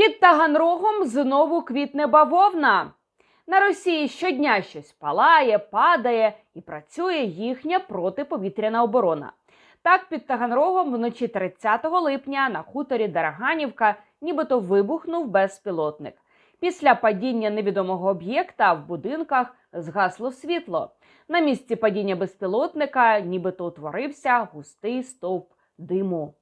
Під Таганрогом знову квітне бавовна. На Росії щодня щось палає, падає і працює їхня протиповітряна оборона. Так, під Таганрогом вночі 30 липня на хуторі Дараганівка нібито вибухнув безпілотник. Після падіння невідомого об'єкта в будинках згасло світло. На місці падіння безпілотника нібито утворився густий стовп диму.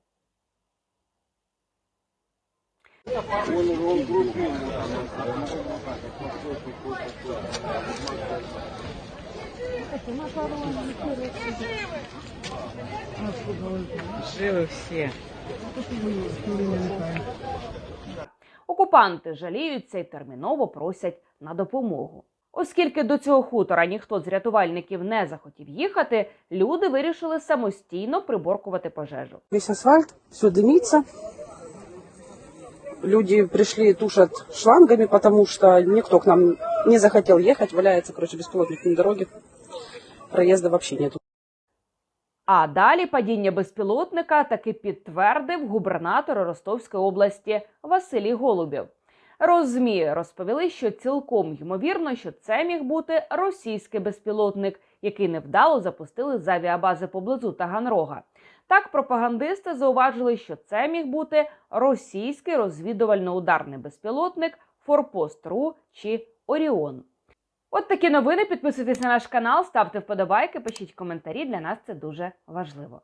Живы все. Окупанти жаліються і терміново просять на допомогу. Оскільки до цього хутора ніхто з рятувальників не захотів їхати, люди вирішили самостійно приборкувати пожежу. Весь асфальт, все дымится. Люди пришли, тушат шлангами, потому что никто к нам не захотел ехать. Валяется, короче, беспилотник на дороге. Проезда вообще нету. А далі падіння безпілотника таки підтвердив губернатор Ростовської області Василій Голубєв. Розмі розповіли, що цілком ймовірно, що це міг бути російський безпілотник, який невдало запустили з авіабази поблизу Таганрога. Так, пропагандисти зауважили, що це міг бути російський розвідувально-ударний безпілотник Форпост.ру чи Оріон. От такі новини. Підписуйтесь на наш канал, ставте вподобайки, пишіть коментарі. Для нас це дуже важливо.